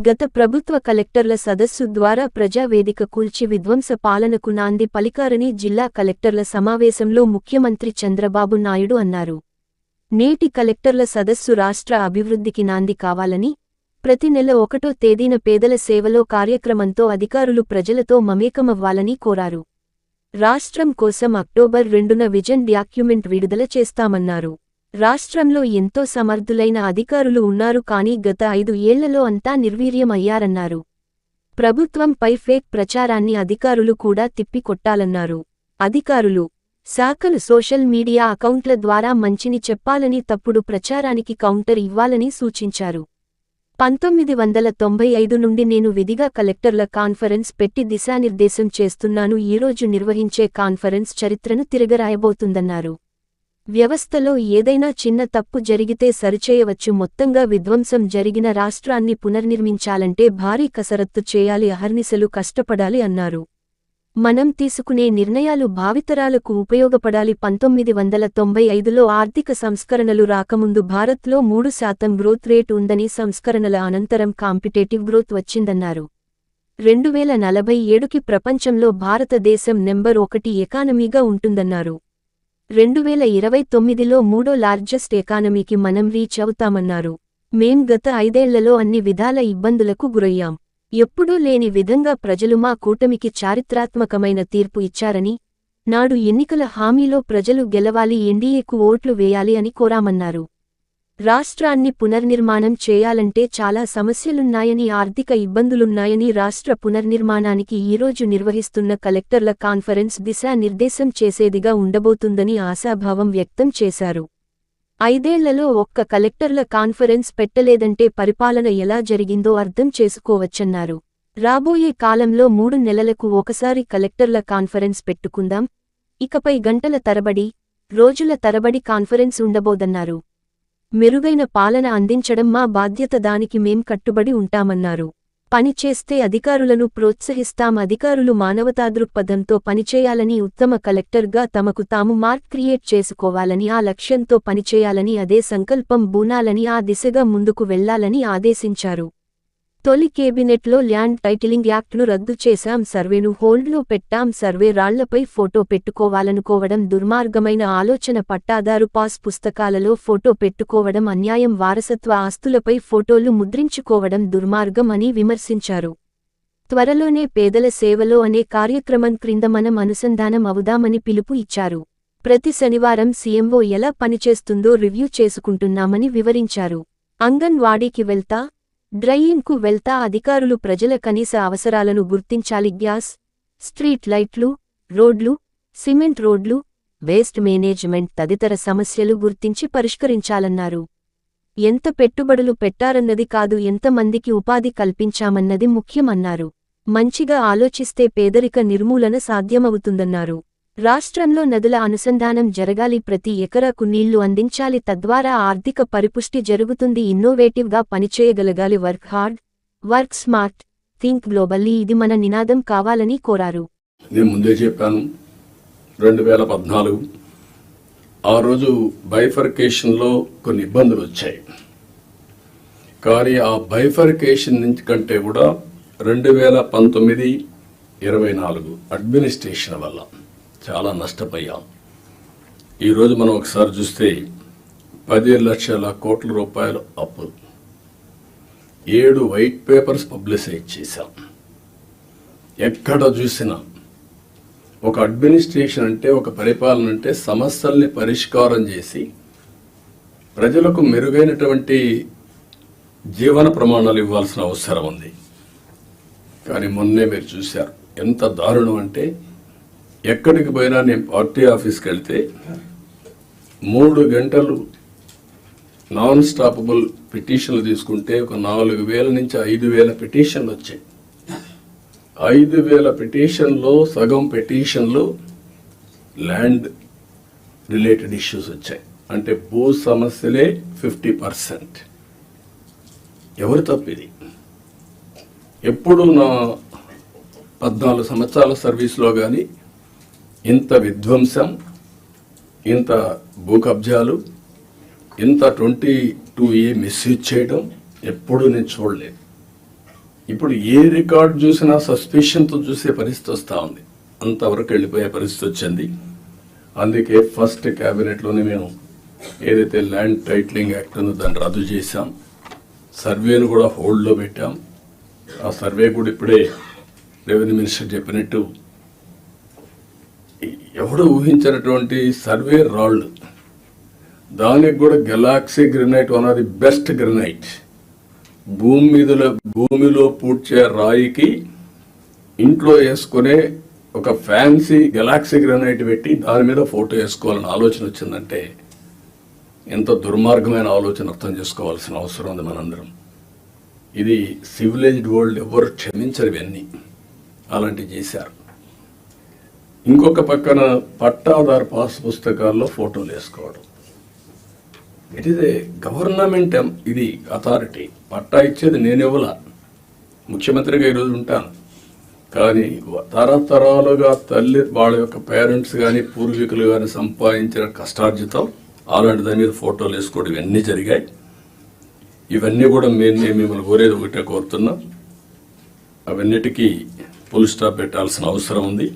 గత ప్రభుత్వ కలెక్టర్ల సదస్సు ద్వారా ప్రజావేదిక కూల్చి విధ్వంస పాలనకు నాంది పలికారని జిల్లా కలెక్టర్ల సమావేశంలో ముఖ్యమంత్రి చంద్రబాబు నాయుడు అన్నారు. నేటి కలెక్టర్ల సదస్సు రాష్ట్ర అభివృద్ధికి నాంది కావాలని ప్రతి నెల ఒకటో తేదీన పేదల సేవలో కార్యక్రమంతో అధికారులు ప్రజలతో మమేకమవ్వాలని కోరారు. రాష్ట్రం కోసం అక్టోబర్ రెండున విజన్ డాక్యుమెంట్ విడుదల చేస్తామన్నారు. రాష్ట్రంలో ఎంతో సమర్థులైన అధికారులు ఉన్నారు కానీ గత ఐదు ఏళ్ళలో అంతా నిర్వీర్యం అయ్యారన్నారు ప్రభుత్వంపై ఫేక్ ప్రచారాన్ని అధికారులు కూడా తిప్పికొట్టాలన్నారు. అధికారులు శాఖలు సోషల్ మీడియా అకౌంట్ల ద్వారా మంచిని చెప్పాలని తప్పుడు ప్రచారానికి కౌంటర్ ఇవ్వాలని సూచించారు. పంతొమ్మిది వందల తొంభై ఐదు నుండి నేను విధిగా కలెక్టర్ల కాన్ఫరెన్స్ పెట్టి దిశానిర్దేశం చేస్తున్నాను. ఈరోజు నిర్వహించే కాన్ఫరెన్స్ చరిత్రను తిరగరాయబోతుందన్నారు. వ్యవస్థలో ఏదైనా చిన్న తప్పు జరిగితే సరిచేయవచ్చు. మొత్తంగా విధ్వంసం జరిగిన రాష్ట్రాన్ని పునర్నిర్మించాలంటే భారీ కసరత్తు చేయాలి అహర్నిశలు కష్టపడాలి అన్నారు. మనం తీసుకునే నిర్ణయాలు భావితరాలకు ఉపయోగపడాలి. పంతొమ్మిది వందల తొంభై ఐదులో ఆర్థిక సంస్కరణలు రాకముందు భారత్లో మూడు శాతం గ్రోత్ రేట్ ఉందని సంస్కరణల అనంతరం కాంపిటేటివ్ గ్రోత్ వచ్చిందన్నారు. రెండు వేల నలభై ఏడుకి ప్రపంచంలో భారతదేశం నెంబర్ ఒకటి ఎకానమీగా ఉంటుందన్నారు. రెండు వేల ఇరవై తొమ్మిదిలో మూడో లార్జెస్ట్ ఎకానమీకి మనం రీచ్ అవుతామన్నారు. మేం గత ఐదేళ్ళలో అన్ని విధాల ఇబ్బందులకు గురయ్యాం. ఎప్పుడూ లేని విధంగా ప్రజలు మా కూటమికి చారిత్రాత్మకమైన తీర్పు ఇచ్చారని నాడు ఎన్నికల హామీలో ప్రజలు గెలవాలి ఎన్డీఏకు ఓట్లు వేయాలి అని కోరామన్నారు. రాష్ట్రాన్ని పునర్నిర్మాణం చేయాలంటే చాలా సమస్యలున్నాయని ఆర్థిక ఇబ్బందులున్నాయని రాష్ట్ర పునర్నిర్మాణానికి ఈరోజు నిర్వహిస్తున్న కలెక్టర్ల కాన్ఫరెన్స్ దిశానిర్దేశం చేసేదిగా ఉండబోతుందని ఆశాభావం వ్యక్తం చేశారు. ఐదేళ్ళలో ఒక్క కలెక్టర్ల కాన్ఫరెన్స్ పెట్టలేదంటే పరిపాలన ఎలా జరిగిందో అర్థం చేసుకోవచ్చన్నారు. రాబోయే కాలంలో మూడు నెలలకు ఒకసారి కలెక్టర్ల కాన్ఫరెన్స్ పెట్టుకుందాం. ఇకపై గంటల తరబడి రోజుల తరబడి కాన్ఫరెన్స్ ఉండబోదన్నారు. మెరుగైన పాలన అందించడం మా బాధ్యత దానికి మేం కట్టుబడి ఉంటామన్నారు. పనిచేస్తే అధికారులను ప్రోత్సహిస్తాం అధికారులు మానవతాదృక్పథంతో పనిచేయాలని ఉత్తమ కలెక్టర్గా తమకు తాము మార్క్ క్రియేట్ చేసుకోవాలని ఆ లక్ష్యంతో పనిచేయాలని అదే సంకల్పం బూనాలని ఆ దిశగా ముందుకు వెళ్ళాలని ఆదేశించారు. తొలి కేబినెట్లో ల్యాండ్ టైటిలింగ్ యాక్ట్ను రద్దు చేశాం సర్వేను హోల్డ్లో పెట్టాం సర్వే రాళ్ళపై ఫోటో పెట్టుకోవాలనుకోవడం దుర్మార్గమైన ఆలోచన పట్టాదారు పాస్ పుస్తకాలలో ఫోటో పెట్టుకోవడం అన్యాయం వారసత్వ ఆస్తులపై ఫోటోలు ముద్రించుకోవడం దుర్మార్గం అని విమర్శించారు. త్వరలోనే పేదల సేవలో అనే కార్యక్రమం క్రింద మనం అనుసంధానం అవుదామని పిలుపు ఇచ్చారు. ప్రతి శనివారం సీఎంఓ ఎలా పనిచేస్తుందో రివ్యూ చేసుకుంటున్నామని వివరించారు. అంగన్వాడీకి వెళ్తా డ్రైయింగ్కు వెళ్తా అధికారులు ప్రజల కనీస అవసరాలను గుర్తించాలి. గ్యాస్ స్ట్రీట్ లైట్లు రోడ్లు సిమెంట్ రోడ్లు వేస్ట్ మేనేజ్మెంట్ తదితర సమస్యలు గుర్తించి పరిష్కరించాలన్నారు. ఎంత పెట్టుబడులు పెట్టారన్నది కాదు ఎంతమందికి ఉపాధి కల్పించామన్నది ముఖ్యమన్నారు. మంచిగా ఆలోచిస్తే పేదరిక నిర్మూలన సాధ్యమవుతుందన్నారు. రాష్ట్రంలో నదుల అనుసంధానం జరగాలి ప్రతి ఎకరాకు నీళ్ళు అందించాలి తద్వారా ఆర్థిక పరిపుష్టి జరుగుతుంది ఇన్నోవేటివ్గా పనిచేయగలగాలి. Work hard work smart think globally ఇది మన నినాదం కావాలని కోరారు. నేను ముందే చెప్పాను రెండు వేల పద్నాలుగు ఆ రోజు బైఫర్కేషన్లో కొన్ని ఇబ్బందులు వచ్చాయి. కానీ ఆ బైఫర్కేషన్ నుంచి కంటే కూడా రెండు వేల పంతొమ్మిది ఇరవై నాలుగు అడ్మినిస్ట్రేషన్ వల్ల చాలా నష్టపోయాం. ఈరోజు మనం ఒకసారి చూస్తే పది లక్షల కోట్ల రూపాయలు అప్పు ఏడు వైట్ పేపర్స్ పబ్లిసైజ్ చేశాం. ఎక్కడ చూసినా ఒక అడ్మినిస్ట్రేషన్ అంటే ఒక పరిపాలన అంటే సమస్యల్ని పరిష్కారం చేసి ప్రజలకు మెరుగైనటువంటి జీవన ప్రమాణాలు ఇవ్వాల్సిన అవసరం ఉంది. కానీ మొన్నే మీరు చూశారు ఎంత దారుణం అంటే ఎక్కడికి పోయినా నేను పార్టీ ఆఫీస్కి వెళ్తే మూడు గంటలు నాన్ స్టాపబుల్ పిటిషన్లు తీసుకుంటే ఒక నాలుగు వేల నుంచి ఐదు వేల పిటిషన్లు వచ్చాయి. ఐదు వేల పిటిషన్లో సగం పిటిషన్లు ల్యాండ్ రిలేటెడ్ ఇష్యూస్ వచ్చాయి. అంటే భూ సమస్యలే ఫిఫ్టీ పర్సెంట్. ఎవరు తప్పిది ఎప్పుడు నా పద్నాలుగు సంవత్సరాల సర్వీస్లో కానీ ఇంత విధ్వంసం ఇంత భూ కబ్జాలు ఇంత ట్వంటీ టూ ఏ మిస్యూజ్ చేయడం ఎప్పుడూ నేను చూడలేదు. ఇప్పుడు ఏ రికార్డ్ చూసినా సస్పెషన్తో చూసే పరిస్థితి వస్తూ ఉంది. అంతవరకు వెళ్ళిపోయే పరిస్థితి వచ్చింది. అందుకే ఫస్ట్ క్యాబినెట్లోనే మేము ఏదైతే ల్యాండ్ టైటిలింగ్ యాక్ట్ ఉందో దాన్ని రద్దు చేశాం. సర్వేను కూడా హోల్డ్లో పెట్టాం. ఆ సర్వే కూడా ఇప్పుడే రెవెన్యూ మినిస్టర్ చెప్పినట్టు ఎవడు ఊహించినటువంటి సర్వే రాళ్ళు. దానికి కూడా galaxy granite one of the best granite. భూమి మీదలో భూమిలో పూడ్చే రాయికి ఇంట్లో వేసుకునే ఒక ఫ్యాన్సీ గెలాక్సీ గ్రెనైట్ పెట్టి దాని మీద ఫోటో వేసుకోవాలని ఆలోచన వచ్చిందంటే ఎంత దుర్మార్గమైన ఆలోచన అర్థం చేసుకోవాల్సిన అవసరం ఉంది మనందరం. ఇది సివిలైజ్డ్ వరల్డ్ ఎవరు క్షమించరు ఇవన్నీ. అలాంటివి చేశారు. ఇంకొక పక్కన పట్టాదారు పాస్ పుస్తకాల్లో ఫోటోలు వేసుకోవడం. ఇట్ ఈస్ ఏ గవర్నమెంట్ ఇది అథారిటీ పట్టా ఇచ్చేది నేను ఇవ్వలా. ముఖ్యమంత్రిగా ఈరోజు ఉంటాను. కానీ తరతరాలుగా తల్లి వాళ్ళ యొక్క పేరెంట్స్ కానీ పూర్వీకులు కానీ సంపాదించిన కష్టార్జితం అలాంటి దాని మీద ఫోటోలు వేసుకోవడం ఇవన్నీ జరిగాయి. ఇవన్నీ కూడా మేము మిమ్మల్ని కోరేది ఒకటే కోరుతున్నాం. అవన్నిటికీ ఫుల్ స్టాప్ పెట్టాల్సిన అవసరం ఉంది.